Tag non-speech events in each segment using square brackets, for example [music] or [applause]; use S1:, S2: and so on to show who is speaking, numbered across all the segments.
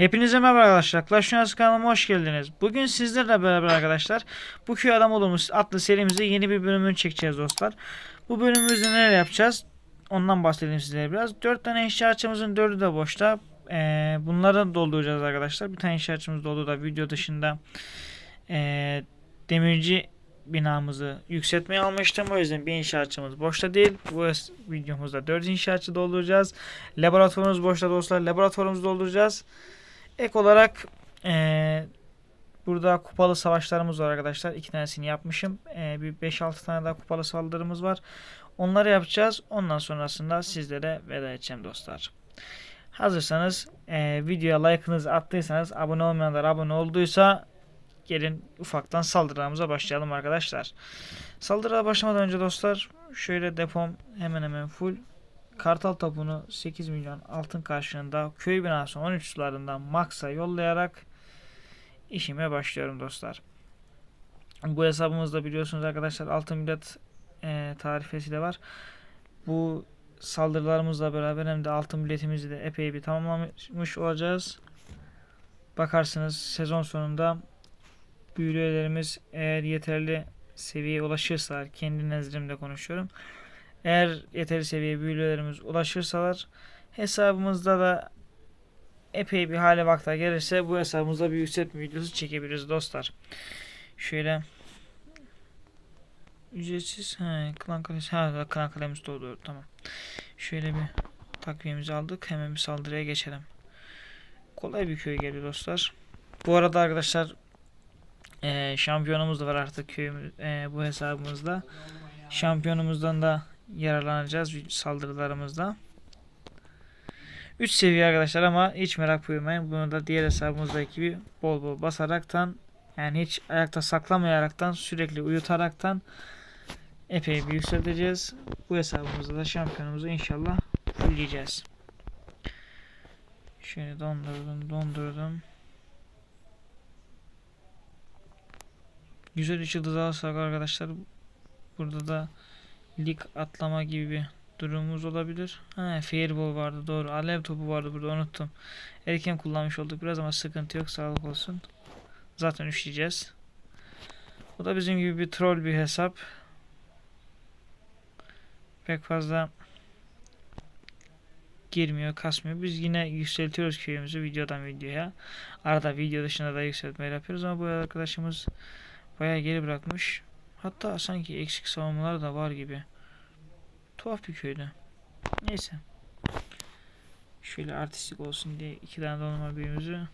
S1: Hepinize merhaba arkadaşlar. Clash Royale kanalıma hoş geldiniz. Bugün sizlerle beraber arkadaşlar bu köy adam olumuz adlı serimizde yeni bir bölümünü çekeceğiz dostlar. Bu bölümümüzde neler yapacağız? Ondan bahsedeyim sizlere biraz. 4 tane inşaatçımızın 4'ü de boşta. Ee, bunları dolduracağız arkadaşlar. Bir tane inşaatçımız doldu da video dışında ee, demirci binamızı yükseltmeye almıştım. O yüzden bir inşaatçımız boşta değil. Bu videomuzda 4 inşaatçı dolduracağız. Laboratuvarımız boşta dostlar. Laboratuvarımızı dolduracağız. Ek olarak eee, burada kupalı savaşlarımız var arkadaşlar. İki tanesini yapmışım. Eee, bir 5-6 tane daha kupalı saldırımız var. Onları yapacağız. Ondan sonrasında sizlere veda edeceğim dostlar. Hazırsanız eee videoya like'ınızı attıysanız abone olmayanlar abone olduysa gelin ufaktan saldırılarımıza başlayalım arkadaşlar. Saldırıya başlamadan önce dostlar şöyle depom hemen hemen full. Kartal topunu 8 milyon altın karşılığında köy binası 13 sularından Max'a yollayarak işime başlıyorum dostlar. Bu hesabımızda biliyorsunuz arkadaşlar altın millet e, tarifesi de var. Bu saldırılarımızla beraber hem de altın biletimizi de epey bir tamamlamış olacağız. Bakarsınız sezon sonunda büyülülerimiz eğer yeterli seviyeye ulaşırsa kendi nezdimde konuşuyorum. Eğer yeterli seviyeye büyülülerimiz ulaşırsalar hesabımızda da epey bir hale vakta gelirse bu hesabımızda bir yükseltme videosu çekebiliriz dostlar. Şöyle ücretsiz he, klan kalesi ha klan kalemiz doğru tamam. Şöyle bir takvimimizi aldık hemen bir saldırıya geçelim. Kolay bir köy geldi dostlar. Bu arada arkadaşlar eee, şampiyonumuz da var artık köyümüz eee, bu hesabımızda. Şampiyonumuzdan da yararlanacağız saldırılarımızda. 3 seviye arkadaşlar ama hiç merak buyurmayın. Bunu da diğer hesabımızdaki gibi bol bol basaraktan yani hiç ayakta saklamayaraktan sürekli uyutaraktan epey bir yükselteceğiz. Bu hesabımızda da şampiyonumuzu inşallah fullleyeceğiz. Şöyle dondurdum dondurdum. Güzel üç yıldız alırsak arkadaşlar burada da lig atlama gibi bir durumumuz olabilir. Ha, Fireball vardı doğru. Alev topu vardı burada unuttum. Erken kullanmış olduk biraz ama sıkıntı yok sağlık olsun. Zaten üşleyeceğiz. Bu da bizim gibi bir troll bir hesap. Pek fazla girmiyor, kasmıyor. Biz yine yükseltiyoruz köyümüzü videodan videoya. Arada video dışında da yükseltme yapıyoruz ama bu arkadaşımız bayağı geri bırakmış. Hatta sanki eksik savunmalar da var gibi. Tuhaf bir köydü. Neyse. Şöyle artistik olsun diye iki tane donanma büyüğümüzü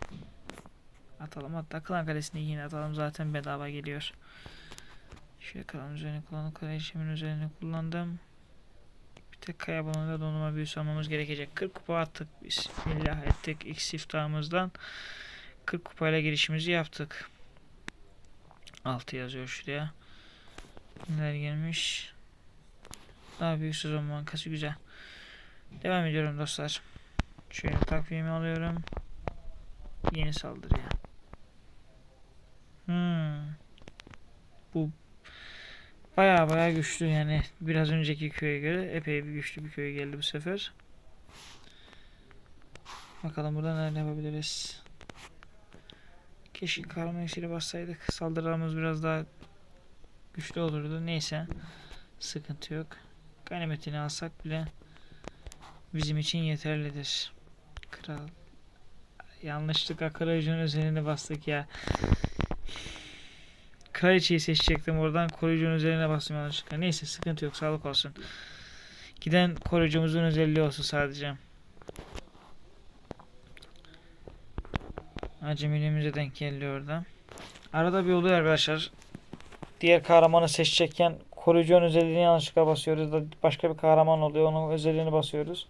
S1: atalım. Hatta klan kalesini yine atalım. Zaten bedava geliyor. Şöyle klan üzerine kullandım. Kraliçemin üzerine kullandım. Bir tek kaya balonuyla donanma büyüsü almamız gerekecek. 40 kupa attık. Bismillah ettik. İlk siftahımızdan 40 kupayla girişimizi yaptık. 6 yazıyor şuraya. Neler gelmiş? Daha büyük sezon bankası güzel. Devam ediyorum dostlar. Şöyle takvimi alıyorum. Yeni saldırıya. Hmm. Bu baya baya güçlü yani biraz önceki köye göre epey bir güçlü bir köy geldi bu sefer. Bakalım burada neler yapabiliriz. Keşke kahraman iksiri bassaydık. Saldırılarımız biraz daha güçlü olurdu. Neyse. Sıkıntı yok. Ganimetini alsak bile bizim için yeterlidir. Kral. Yanlışlıkla koruyucunun üzerine bastık ya. Kraliçeyi seçecektim oradan. Koruyucunun üzerine bastım yanlışlıkla. Neyse sıkıntı yok. Sağlık olsun. Giden koruyucumuzun özelliği olsun sadece. Acemiliğimize denk geldi orada. Arada bir oluyor arkadaşlar. Diğer kahramanı seçecekken koruyucunun özelliğini yanlışlıkla basıyoruz da başka bir kahraman oluyor. Onun özelliğini basıyoruz.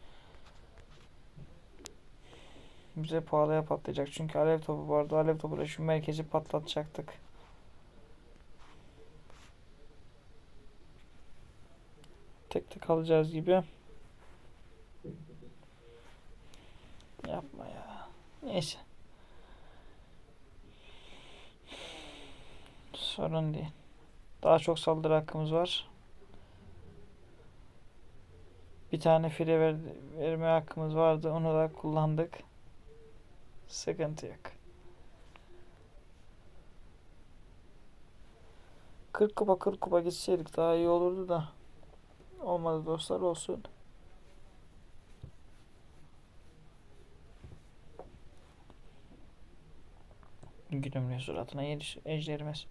S1: Bize pahalıya patlayacak. Çünkü alev topu vardı. Alev topuyla şu merkezi patlatacaktık. Tek tek alacağız gibi. Yapma ya. Neyse. Sorun değil. Daha çok saldırı hakkımız var. Bir tane file ver, verme hakkımız vardı. Onu da kullandık. Sıkıntı yok. 40 kupa 40 kupa gitseydik daha iyi olurdu da. Olmadı dostlar olsun. Gülümlüyor suratına yedi ejderimiz.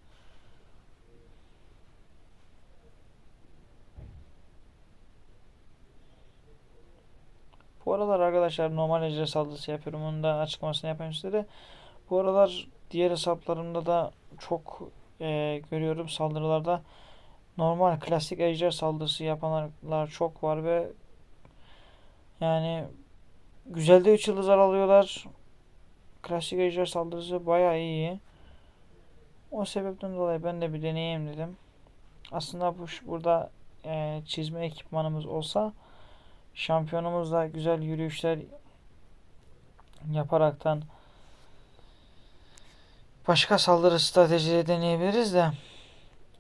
S1: Aralar arkadaşlar normal ejder saldırısı yapıyorum. Onun da açıklamasını yapayım size. Bu aralar diğer hesaplarımda da çok e, görüyorum saldırılarda. Normal klasik ejder saldırısı yapanlar çok var ve yani güzel de 3 yıldızlar alıyorlar. Klasik ejder saldırısı bayağı iyi. O sebepten dolayı ben de bir deneyeyim dedim. Aslında bu burada e, çizme ekipmanımız olsa şampiyonumuzla güzel yürüyüşler yaparaktan başka saldırı stratejileri deneyebiliriz de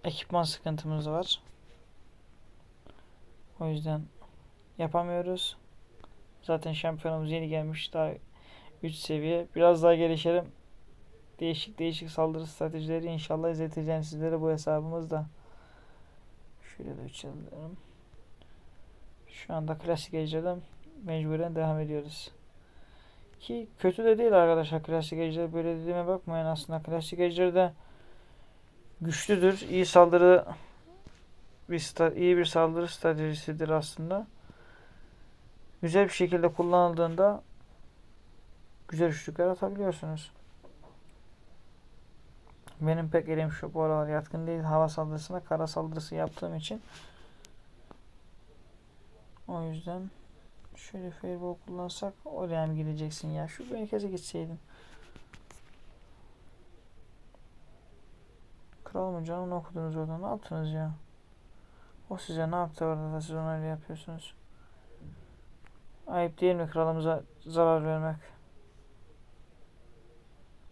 S1: ekipman sıkıntımız var. O yüzden yapamıyoruz. Zaten şampiyonumuz yeni gelmiş daha 3 seviye. Biraz daha gelişelim. Değişik değişik saldırı stratejileri inşallah izleteceğim sizlere bu hesabımızda. Şöyle de açalım. Şu anda klasik ejderden mecburen devam ediyoruz. Ki kötü de değil arkadaşlar klasik ejder böyle dediğime bakmayın aslında klasik ejder de güçlüdür. iyi saldırı bir iyi bir saldırı stratejisidir aslında. Güzel bir şekilde kullanıldığında güzel üçlükler atabiliyorsunuz. Benim pek elim şu bu aralar yatkın değil hava saldırısına kara saldırısı yaptığım için. O yüzden şöyle fireball kullansak oraya mı gideceksin ya? Şu merkeze gitseydin. Kralımın canını okudunuz orada. Ne yaptınız ya? O size ne yaptı orada da siz ona öyle yapıyorsunuz? Ayıp değil mi kralımıza zarar vermek?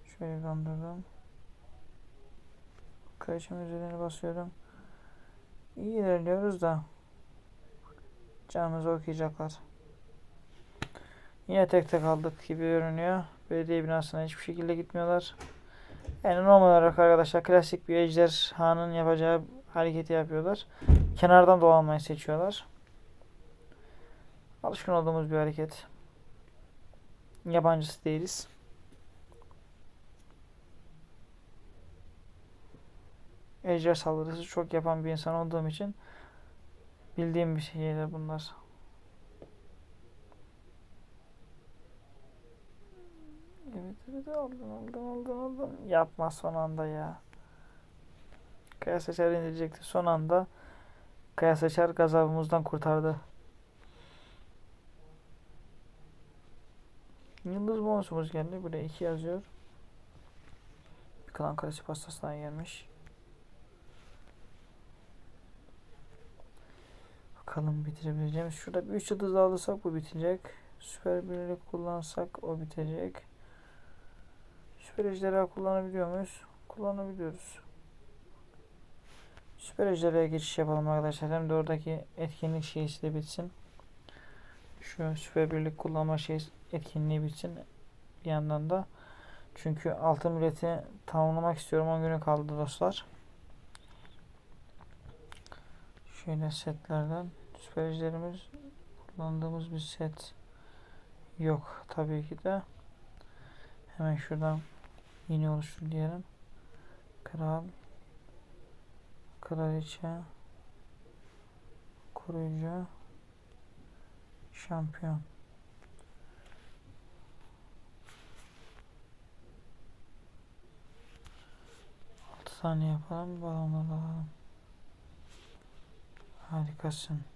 S1: Şöyle dondurdum. Kraliçemin üzerine basıyorum. İyi ilerliyoruz da. Canımızı okuyacaklar. Yine tek tek aldık gibi görünüyor. Belediye binasına hiçbir şekilde gitmiyorlar. Yani normal olarak arkadaşlar klasik bir ejderhanın yapacağı hareketi yapıyorlar. Kenardan dolanmayı seçiyorlar. Alışkın olduğumuz bir hareket. Yabancısı değiliz. Ejder saldırısı çok yapan bir insan olduğum için bildiğim bir şeyler bunlar. Evet evet aldın aldın aldın aldın. Yapma son anda ya. Kaya seçer indirecekti. Son anda Kaya seçer gazabımızdan kurtardı. Yıldız bonusumuz geldi. Buraya 2 yazıyor. Bir klan kalesi pastasından gelmiş. Bakalım bitirebileceğimiz. Şurada bir 3 yıldız alırsak bu bitecek. Süper birlik kullansak o bitecek. Süper ejderha kullanabiliyor muyuz? Kullanabiliyoruz. Süper ejderhaya geçiş yapalım arkadaşlar. Hem de oradaki etkinlik şeysi de bitsin. Şu süper birlik kullanma şey etkinliği bitsin. Bir yandan da. Çünkü altın bileti tamamlamak istiyorum. 10 günü kaldı dostlar. Şöyle setlerden süper ejderimiz kullandığımız bir set yok tabii ki de. Hemen şuradan yeni oluştur diyelim. Kral Kraliçe Koruyucu Şampiyon Altı tane yapalım alalım. Harikasın.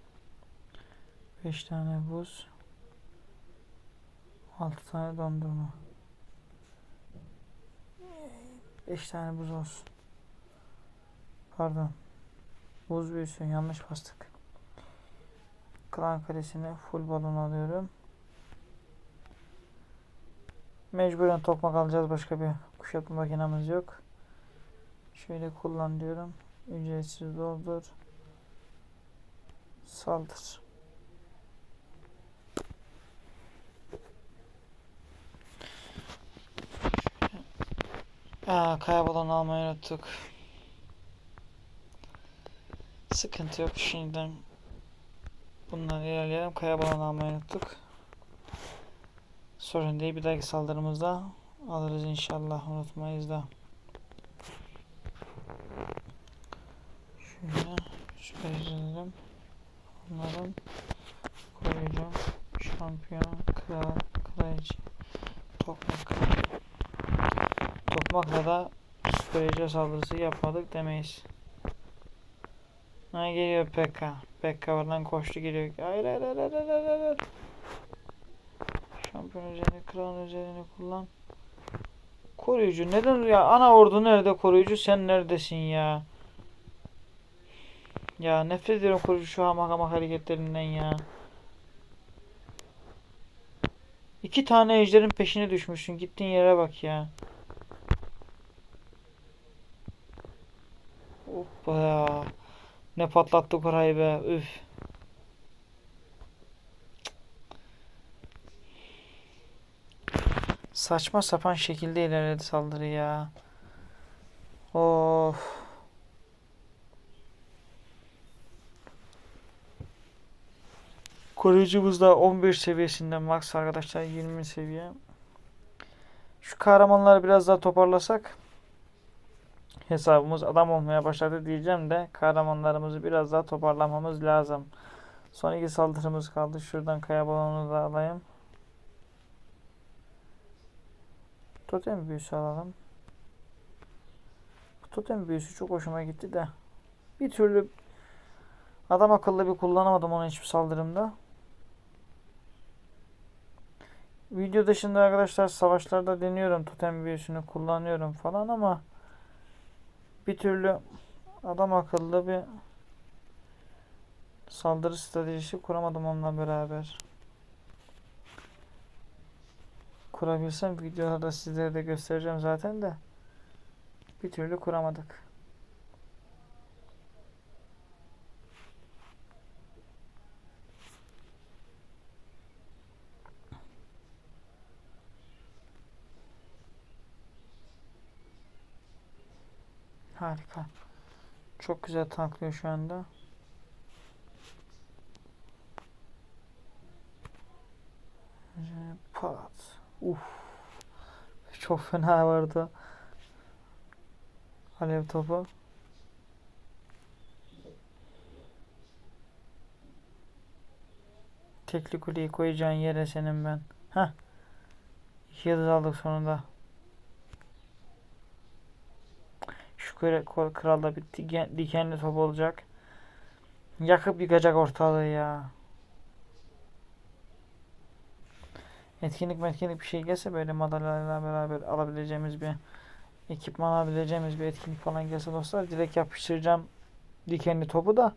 S1: 5 tane buz. 6 tane dondurma. 5 tane buz olsun. Pardon. Buz büyüsün. Yanlış bastık. Klan kalesine full balon alıyorum. Mecburen tokmak alacağız. Başka bir kuşatma makinamız yok. Şöyle kullan diyorum. Ücretsiz doldur. Saldır. Aa, kaya balonu almayı unuttuk. Sıkıntı yok şimdiden. Bundan ilerleyelim. Kaya balonu almayı unuttuk. Sorun değil. Bir dahaki saldırımızda alırız inşallah. Unutmayız da. Şöyle şöyle çizelim. Bunların koruyacağım. Şampiyon, kral, kraliçe, tokmak. Tokmakla da süperice saldırısı yapmadık demeyiz. Ha geliyor Pekka. Pekka oradan koştu geliyor. Hayır hayır hayır hayır hayır hayır. Şampiyon özelliğini, kralın özelliğini kullan. Koruyucu neden ya? Ana ordu nerede koruyucu? Sen neredesin ya? Ya nefret ediyorum koruyucu şu hamak hamak hareketlerinden ya. İki tane ejderin peşine düşmüşsün. Gittiğin yere bak ya. Hoppa ya. Ne patlattık orayı be. Üf. Saçma sapan şekilde ilerledi saldırı ya. Of. Koruyucumuz da 11 seviyesinden max arkadaşlar 20 seviye. Şu kahramanları biraz daha toparlasak hesabımız adam olmaya başladı diyeceğim de kahramanlarımızı biraz daha toparlamamız lazım. Son iki saldırımız kaldı. Şuradan kaya balonu da alayım. Totem büyüsü alalım. Bu totem büyüsü çok hoşuma gitti de. Bir türlü adam akıllı bir kullanamadım onu hiçbir saldırımda. Video dışında arkadaşlar savaşlarda deniyorum totem büyüsünü kullanıyorum falan ama bir türlü adam akıllı bir saldırı stratejisi kuramadım onunla beraber. Kurabilsem videolarda sizlere de göstereceğim zaten de bir türlü kuramadık. Harika. Çok güzel tanklıyor şu anda. Pat. Uf. Çok fena vardı. Alev topu. Tekli kuleyi koyacağın yere senin ben. Heh. İki yıldız aldık sonunda. Kralda bir diken, dikenli top olacak. Yakıp yıkacak ortalığı ya. Etkinlik metkinlik bir şey gelse böyle madalyalarla beraber alabileceğimiz bir ekipman alabileceğimiz bir etkinlik falan gelse dostlar direkt yapıştıracağım dikenli topu da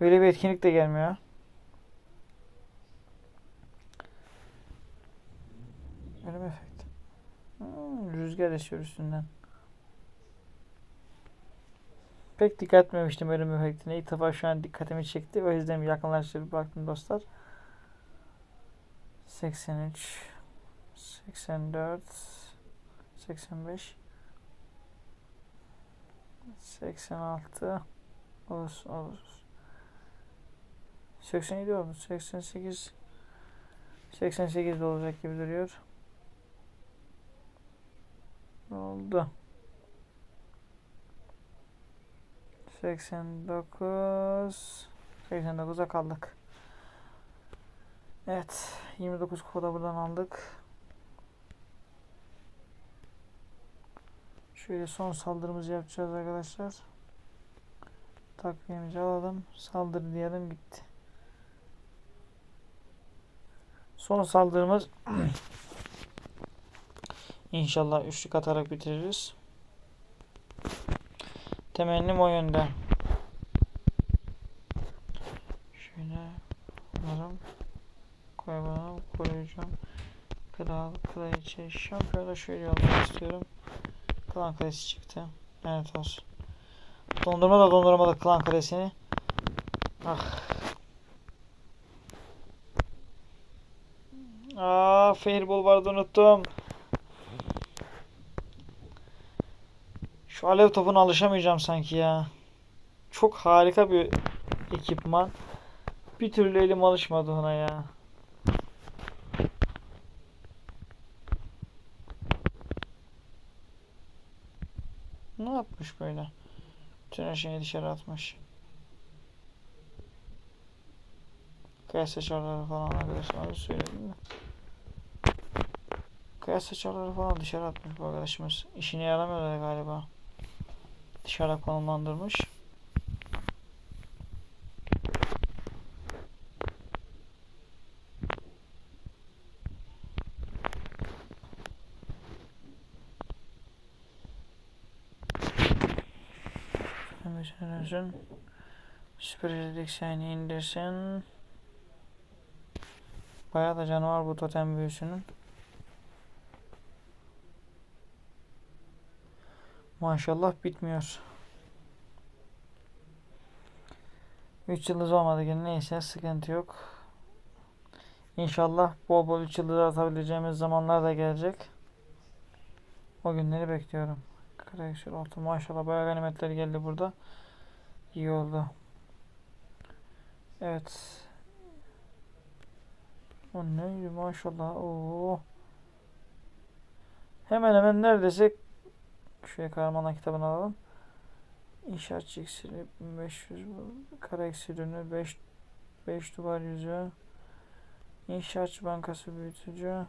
S1: öyle bir etkinlik de gelmiyor. Ölüm efekti. Hmm, rüzgar esiyor üstünden. Pek dikkat etmemiştim ölüm efektine. İlk defa şu an dikkatimi çekti. O yüzden bir yakınlaştırıp baktım dostlar. 83 84 85 86 olur olur 87 oldu 88 88 de olacak gibi duruyor oldu 89 89'a kaldık Evet 29 kupada buradan aldık Şöyle son saldırımızı yapacağız arkadaşlar. Takviyemizi alalım. Saldırı diyelim bitti. Son saldırımız [clears throat] İnşallah üçlük atarak bitiririz. Temennim o yönde. Şöyle umarım koyalım, koyacağım. Kral, kraliçe, şampiyonu şöyle almak istiyorum. Klan kalesi çıktı. Evet olsun. Dondurma da dondurma da klan kalesini. Ah. Aa, Fairball vardı unuttum. Şu alev topuna alışamayacağım sanki ya. Çok harika bir ekipman. Bir türlü elim alışmadı ona ya. Ne yapmış böyle? Bütün her şeyi dışarı atmış. Kaya saçarları falan arkadaşlar onu söyledim mi? Kaya saçarları falan dışarı atmış bu arkadaşımız. İşine yaramıyorlar galiba. Dışarı konumlandırmış. Mesela Süpürücü seni indirsin. Bayağı da canı var bu totem büyüsünün. Maşallah bitmiyor. 3 yıldız olmadı yine neyse sıkıntı yok. İnşallah bol bol 3 yıldız atabileceğimiz zamanlar da gelecek. O günleri bekliyorum. Karakter oldu maşallah bayağı ganimetler geldi burada. İyi oldu. Evet. O neydi maşallah. Oo. Hemen hemen neredeyse şuraya kahramanlar kitabını alalım. İnşaatçı iksiri 1500 bu. kara iksirini 5 5 duvar yüzü. İnşaatçı bankası büyütücü.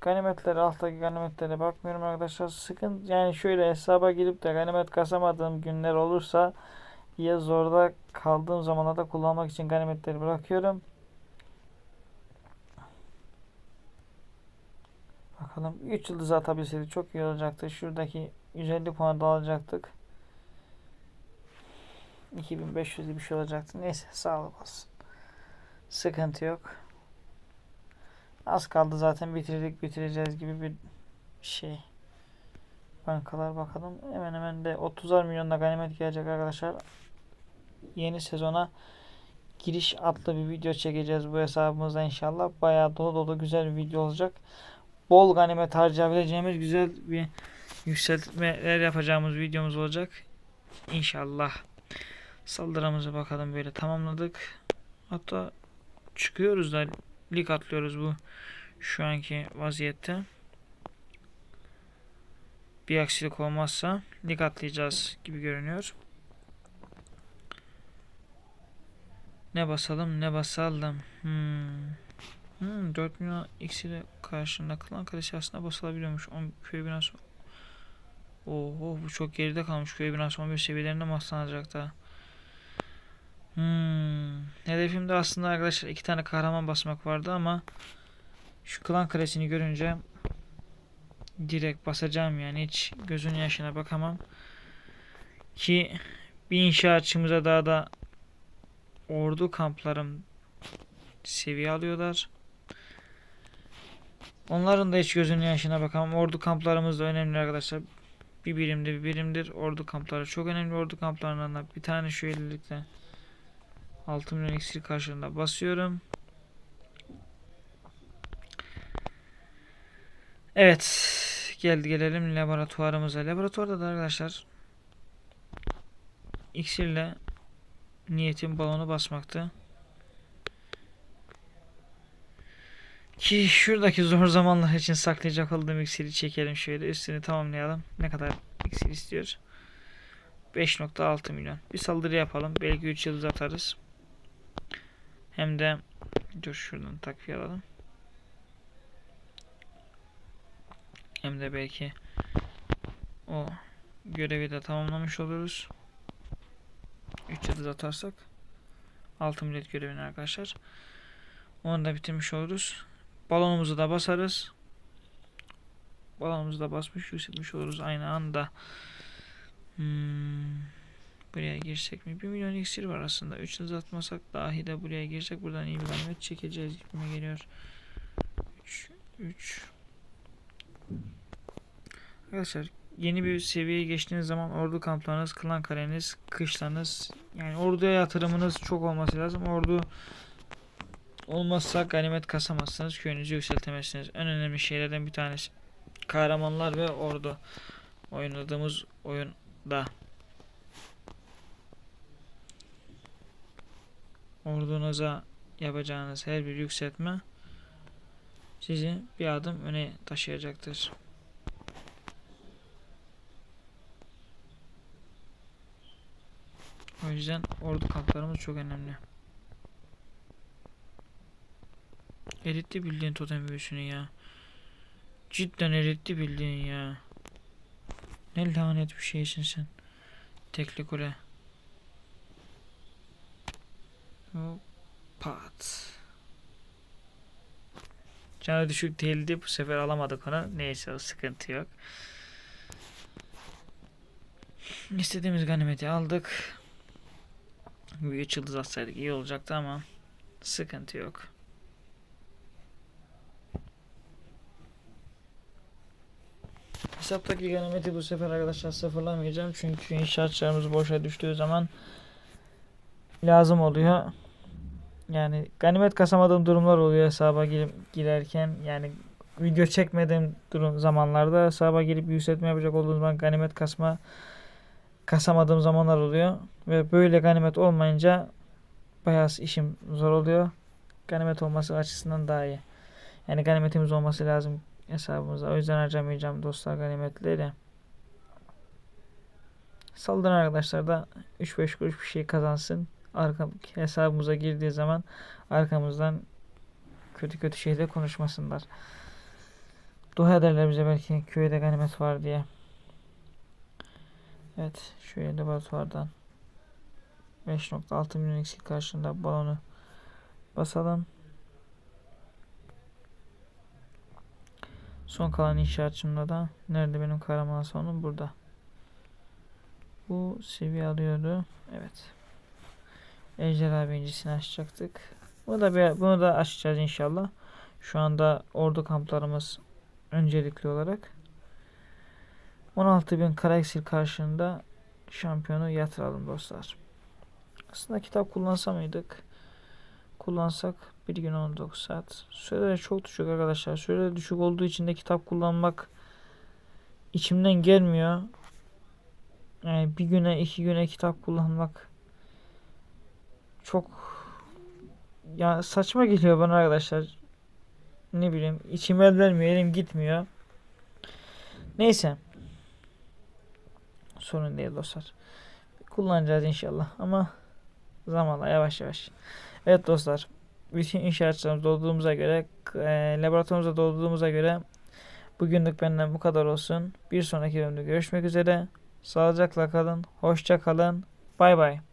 S1: Ganimetleri alttaki ganimetlere bakmıyorum arkadaşlar. Sıkın yani şöyle hesaba girip de ganimet kasamadığım günler olursa ya zorda kaldığım zamanlarda kullanmak için ganimetleri bırakıyorum. Bakalım 3 yıldız atabilseydik çok iyi olacaktı. Şuradaki 150 puan da alacaktık. 2500 bir şey olacaktı. Neyse sağlık olsun. Sıkıntı yok. Az kaldı zaten bitirdik bitireceğiz gibi bir şey. Bankalar bakalım. Hemen hemen de 30'ar milyonda ganimet gelecek arkadaşlar. Yeni sezona giriş adlı bir video çekeceğiz bu hesabımızda inşallah. Bayağı dolu dolu güzel bir video olacak. Bol ganimet harcayabileceğimiz güzel bir yükseltmeler yapacağımız videomuz olacak. İnşallah. Saldırımızı bakalım böyle tamamladık. Hatta çıkıyoruz da lig atlıyoruz bu şu anki vaziyette. Bir aksilik olmazsa lig atlayacağız gibi görünüyor. Ne basalım ne basalım. Hmm. Hmm, 4 milyon x'ile karşında klan kalesi aslında basılabiliyormuş. 10 köy binası. Oho bu çok geride kalmış. Köy binası 11 seviyelerinde mi aslanacak da? Hmm. Hedefimde aslında arkadaşlar iki tane kahraman basmak vardı ama şu klan kalesini görünce direkt basacağım yani hiç gözün yaşına bakamam. Ki bir inşaatçımıza daha da ordu kamplarım seviye alıyorlar. Onların da hiç gözünün yaşına bakamam. Ordu kamplarımız da önemli arkadaşlar. Bir birimde bir birimdir. Ordu kampları çok önemli. Ordu kamplarından da bir tane şu ellilikle 6 milyon iksir karşılığında basıyorum. Evet. Geldi gelelim laboratuvarımıza. Laboratuvarda da arkadaşlar iksirle niyetim balonu basmaktı. Ki şuradaki zor zamanlar için saklayacak olduğum iksiri çekelim şöyle üstünü tamamlayalım. Ne kadar iksir istiyor? 5.6 milyon. Bir saldırı yapalım. Belki 3 yıldız atarız. Hem de dur şuradan takviye alalım. Hem de belki o görevi de tamamlamış oluruz. 3 yıldız atarsak 6 millet görevini arkadaşlar. Onu da bitirmiş oluruz. Balonumuzu da basarız. Balonumuzu da basmış yükseltmiş oluruz aynı anda. Hmm. Buraya girsek mi? 1 milyon iksir var aslında. 3 yıldız atmasak dahi de buraya girsek buradan iyi çekeceğiz gibi geliyor. 3 3 Arkadaşlar yeni bir seviyeye geçtiğiniz zaman ordu kamplarınız, klan kaleniz, kışlanız yani orduya yatırımınız çok olması lazım. Ordu olmazsa ganimet kasamazsınız, köyünüzü yükseltemezsiniz. En önemli şeylerden bir tanesi Kahramanlar ve Ordu oynadığımız oyunda. Ordunuza yapacağınız her bir yükseltme sizi bir adım öne taşıyacaktır. O yüzden ordu kamplarımız çok önemli. Eritti bildiğin totem büyüsünü ya. Cidden eritti bildiğin ya. Ne lanet bir şeysin sen. Tekli kule. Pat. Canı düşük değildi. Bu sefer alamadık onu. Neyse o sıkıntı yok. İstediğimiz ganimeti aldık. Büyük yıldız atsaydık iyi olacaktı ama sıkıntı yok. Hesaptaki ganimeti bu sefer arkadaşlar sıfırlamayacağım çünkü inşaatçılarımız boşa düştüğü zaman lazım oluyor. Yani ganimet kasamadığım durumlar oluyor hesaba girip girerken yani video çekmediğim durum zamanlarda hesaba girip yükseltme yapacak olduğum zaman ganimet kasma kasamadığım zamanlar oluyor ve böyle ganimet olmayınca bayağı işim zor oluyor. Ganimet olması açısından daha iyi. Yani ganimetimiz olması lazım hesabımıza. O yüzden harcamayacağım dostlar ganimetleri. Saldırın arkadaşlar da 3-5 kuruş bir şey kazansın. Arka hesabımıza girdiği zaman arkamızdan kötü kötü şeyler konuşmasınlar. Dua ederler bize belki köyde ganimet var diye. Evet şöyle laboratuvardan 5.6 milyon eksik karşında balonu basalım. Son kalan inşaatçımda da nerede benim kahraman sonum burada. Bu seviye alıyordu. Evet. Ejderha birincisini açacaktık. Bunu da bir, bunu da açacağız inşallah. Şu anda ordu kamplarımız öncelikli olarak. 16.000 kara eksil karşılığında şampiyonu yatıralım dostlar. Aslında kitap kullansa mıydık? Kullansak bir gün 19 saat. Süreleri çok düşük arkadaşlar. Süreleri düşük olduğu için de kitap kullanmak içimden gelmiyor. Yani bir güne iki güne kitap kullanmak çok ya saçma geliyor bana arkadaşlar. Ne bileyim içim el elim gitmiyor. Neyse. Sorun değil dostlar. Kullanacağız inşallah ama zamanla yavaş yavaş. Evet dostlar. Bütün inşaatçılarımız dolduğumuza göre e, laboratuvarımıza dolduğumuza göre bugünlük benden bu kadar olsun. Bir sonraki bölümde görüşmek üzere. Sağlıcakla kalın. Hoşça kalın. Bay bay.